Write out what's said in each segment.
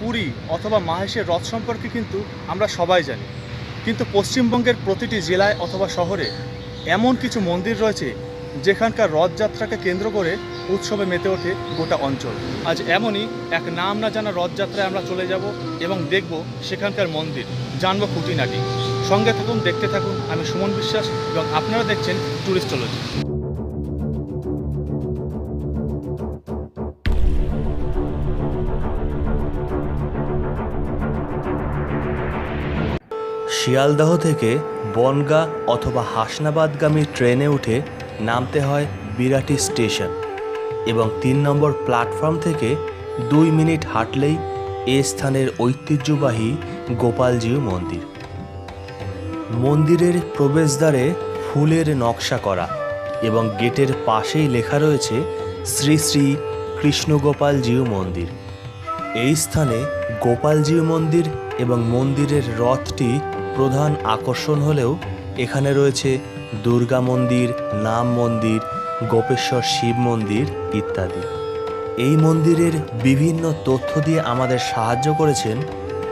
পুরী অথবা মাহেশের রথ সম্পর্কে কিন্তু আমরা সবাই জানি। কিন্তু পশ্চিমবঙ্গের প্রতিটি জেলায় অথবা শহরে এমন কিছু মন্দির রয়েছে যেখানকার রথযাত্রাকে কেন্দ্র করে উৎসবে মেতে ওঠে গোটা অঞ্চল। আজ এমনই এক নাম না জানা রথযাত্রায় আমরা চলে যাব এবং দেখব সেখানকার মন্দির। জানব খুঁটিনাটি। সঙ্গে থাকুন, দেখতে থাকুন। আমি সুমন বিশ্বাস এবং আপনারা দেখছেন টুরিস্টোলজি শিয়ালদহ থেকে বনগাঁ অথবা হাসনাবাদগামী ট্রেনে উঠে নামতে হয় বিরাটি স্টেশন এবং তিন নম্বর প্ল্যাটফর্ম থেকে দুই মিনিট হাঁটলেই এ স্থানের ঐতিহ্যবাহী গোপালজিউ মন্দির। মন্দিরের প্রবেশদ্বারে ফুলের নকশা করা এবং গেটের পাশেই লেখা রয়েছে শ্রী শ্রী কৃষ্ণগোপালজিউ মন্দির। এই স্থানে গোপালজিউ মন্দির এবং মন্দিরের রথটি প্রধান আকর্ষণ হলেও এখানে রয়েছে দুর্গা মন্দির, নাম মন্দির, গোপেশ্বর শিব মন্দির ইত্যাদি। এই মন্দিরের বিভিন্ন তথ্য দিয়ে আমাদের সাহায্য করেছেন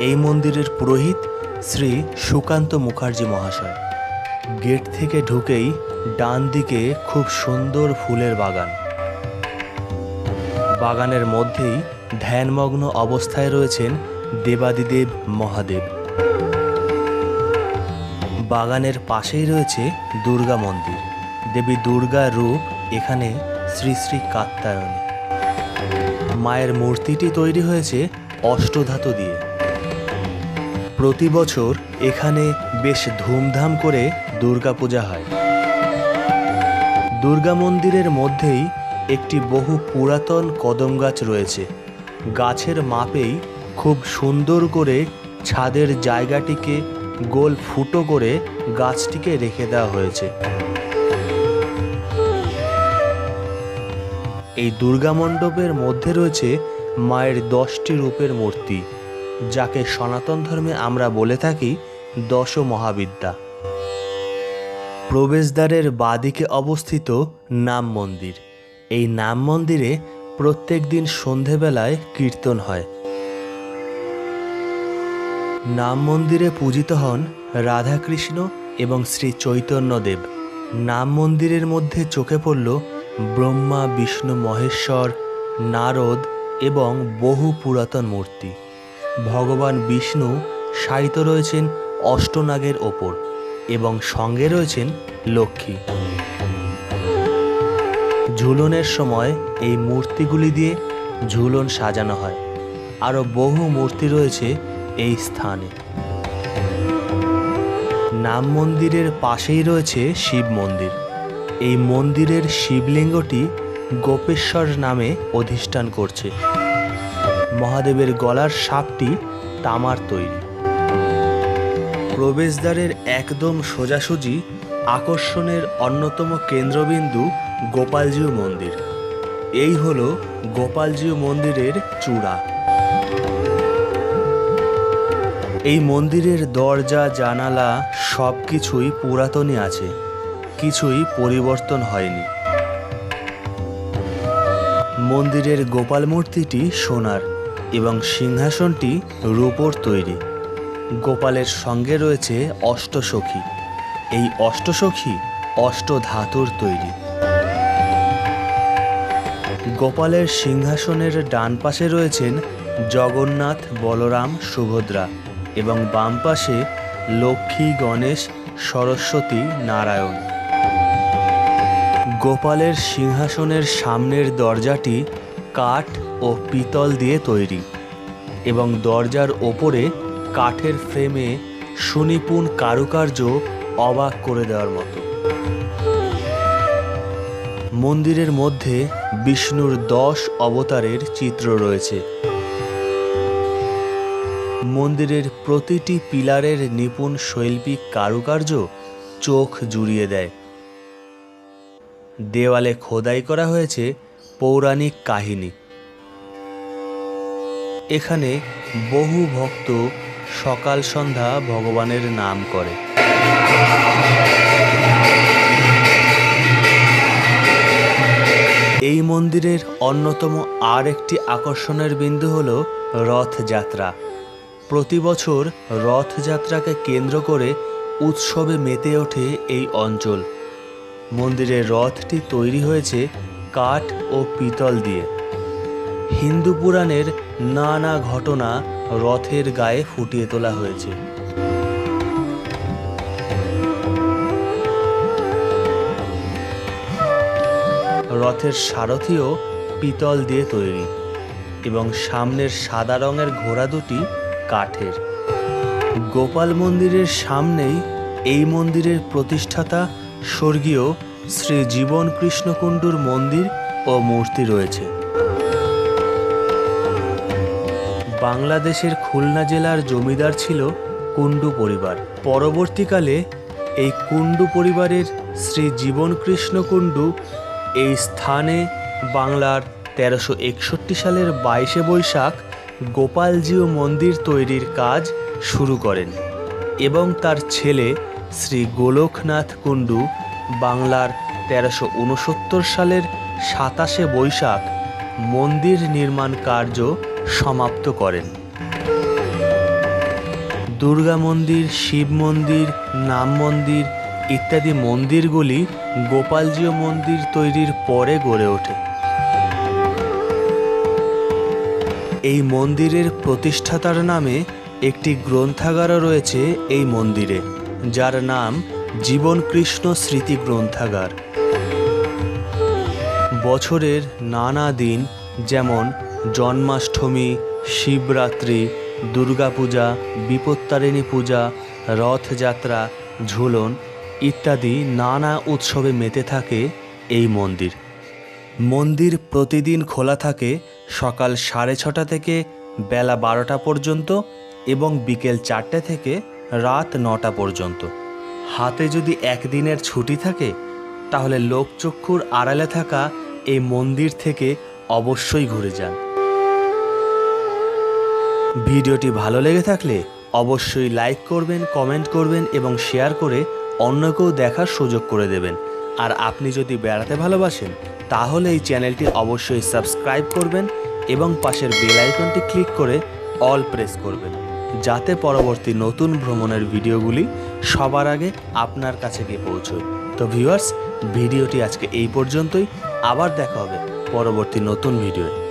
এই মন্দিরের পুরোহিত শ্রী সুকান্ত মুখার্জি মহাশয়। গেট থেকে ঢুকেই ডান দিকে খুব সুন্দর ফুলের বাগান। বাগানের মধ্যেই ধ্যানমগ্ন অবস্থায় রয়েছেন দেবাদিদেব মহাদেব। বাগানের পাশেই রয়েছে দুর্গা মন্দির। দেবী দুর্গার রূপ এখানে শ্রী শ্রী কাত্তায়নী মায়ের মূর্তিটি তৈরি হয়েছে অষ্টধাতু দিয়ে। প্রতি বছর এখানে বেশ ধুমধাম করে দুর্গাপূজা হয়। দুর্গা মন্দিরের মধ্যেই একটি বহু পুরাতন কদম গাছ রয়েছে। গাছের মাপেই খুব সুন্দর করে ছাদের জায়গাটিকে গোল ফুটো করে গাছটিকে রেখে দেওয়া হয়েছে। এই দুর্গা মণ্ডপের মধ্যে রয়েছে মায়ের দশটি রূপের মূর্তি, যাকে সনাতন ধর্মে আমরা বলে থাকি দশ মহাবিদ্যা প্রবেশদ্বারের বাদিকে অবস্থিত নাম মন্দির। এই নাম মন্দিরে প্রত্যেক দিন সন্ধেবেলায় কীর্তন হয়। নাম মন্দিরে পূজিত হন রাধাকৃষ্ণ এবং শ্রী চৈতন্যদেব। নাম মন্দিরের মধ্যে চোখে পড়ল ব্রহ্মা, বিষ্ণু, মহেশ্বর, নারদ এবং বহু পুরাতন মূর্তি। ভগবান বিষ্ণু শায়িত রয়েছেন অষ্টনাগের ওপর এবং সঙ্গে রয়েছেন লক্ষ্মী। ঝুলনের সময় এই মূর্তিগুলি দিয়ে ঝুলন সাজানো হয়। আরও বহু মূর্তি রয়েছে এই স্থানে। নাম মন্দিরের পাশেই রয়েছে শিব মন্দির। এই মন্দিরের শিবলিঙ্গটি গোপেশ্বর নামে অধিষ্ঠান করছে। মহাদেবের গলার সাপটি তামার তৈরি। প্রবেশদ্বারের একদম সোজাসুজি আকর্ষণের অন্যতম কেন্দ্রবিন্দু গোপালজিউ মন্দির। এই হলো গোপালজিউ মন্দিরের চূড়া। এই মন্দিরের দরজা, জানালা সব কিছুই পুরাতনই আছে। কিছুই পরিবর্তন হয়নি। মন্দিরের গোপাল মূর্তিটি সোনার এবং সিংহাসনটি রূপোর তৈরি। গোপালের সঙ্গে রয়েছে অষ্টসখী। এই অষ্টসখী অষ্ট ধাতুর তৈরি। গোপালের সিংহাসনের ডান পাশে রয়েছেন জগন্নাথ বলরাম সুভদ্রা। এবং বাম পাশে লক্ষ্মী, গণেশ, সরস্বতী, নারায়ণ। গোপালের সিংহাসনের সামনের দরজাটি কাঠ ও পিতল দিয়ে তৈরি এবং দরজার ওপরে কাঠের ফ্রেমে সুনিপুণ কারুকার্য অবাক করে দেওয়ার মতো। মন্দিরের মধ্যে বিষ্ণুর দশ অবতারের চিত্র রয়েছে। মন্দিরের প্রতিটি পিলারের নিপুণ শৈল্পিক কারুকার্য চোখ জুড়িয়ে দেয়। দেওয়ালে খোদাই করা হয়েছে পৌরাণিক কাহিনী। এখানে বহু ভক্ত সকাল সন্ধ্যা ভগবানের নাম করে। এই মন্দিরের অন্যতম আর একটি আকর্ষণের বিন্দু হল রথযাত্রা। প্রতি বছর রথযাত্রাকে কেন্দ্র করে উৎসবে মেতে ওঠে এই অঞ্চল। মন্দিরের রথটি তৈরি হয়েছে কাঠ ও পিতল দিয়ে। হিন্দু পুরাণের নানা ঘটনা রথের গায়ে ফুটিয়ে তোলা হয়েছে। রথের সারথিও পিতল দিয়ে তৈরি এবং সামনের সাদা রঙের ঘোড়া দুটি কাঠের। গোপাল মন্দিরের সামনেই এই মন্দিরের প্রতিষ্ঠাতা স্বর্গীয় শ্রী জীবন কৃষ্ণকুণ্ডুর মন্দির ও মূর্তি রয়েছে। বাংলাদেশের খুলনা জেলার জমিদার ছিল কুণ্ডু পরিবার। পরবর্তীকালে এই কুণ্ডু পরিবারের শ্রী জীবন কৃষ্ণ কুণ্ডু এই স্থানে বাংলার তেরোশো একষট্টি সালের বাইশে বৈশাখ গোপালজিও মন্দির তৈরির কাজ শুরু করেন এবং তার ছেলে শ্রী গোলকনাথ কুণ্ডু বাংলার তেরোশো উনসত্তর সালের সাতাশে বৈশাখ মন্দির নির্মাণ কার্য সমাপ্ত করেন। দুর্গা মন্দির, শিব মন্দির, নাম মন্দির ইত্যাদি মন্দিরগুলি গোপালজীয় মন্দির তৈরির পরে গড়ে ওঠে। এই মন্দিরের প্রতিষ্ঠাতার নামে একটি গ্রন্থাগারও রয়েছে এই মন্দিরে, যার নাম জীবন কৃষ্ণ স্মৃতি গ্রন্থাগার। বছরের নানা দিন, যেমন জন্মাষ্টমী, শিবরাত্রি, দুর্গাপূজা, বিপত্তারিণী পূজা, রথযাত্রা, ঝুলন ইত্যাদি নানা উৎসবে মেতে থাকে এই মন্দির। মন্দির প্রতিদিন খোলা থাকে সকাল সাড়ে ছটা থেকে বেলা বারোটা পর্যন্ত এবং বিকেল চারটে থেকে রাত নটা পর্যন্ত। হাতে যদি একদিনের ছুটি থাকে, তাহলে লোকচক্ষুর আড়ালে থাকা এই মন্দির থেকে অবশ্যই ঘুরে যান। ভিডিওটি ভালো লেগে থাকলে অবশ্যই লাইক করবেন, কমেন্ট করবেন এবং শেয়ার করে অন্যকেও দেখার সুযোগ করে দেবেন। আর আপনি যদি বেড়াতে ভালোবাসেন, তাহলে এই চ্যানেলটি অবশ্যই সাবস্ক্রাইব করবেন এবং পাশের বেল আইকনটি ক্লিক করে অল প্রেস করবেন, যাতে পরবর্তী নতুন ভ্রমণের ভিডিওগুলি সবার আগে আপনার কাছে গিয়ে পৌঁছয়। তো ভিউয়ার্স, ভিডিওটি আজকে এই পর্যন্তই। আবার দেখা হবে পরবর্তী নতুন ভিডিওয়ে।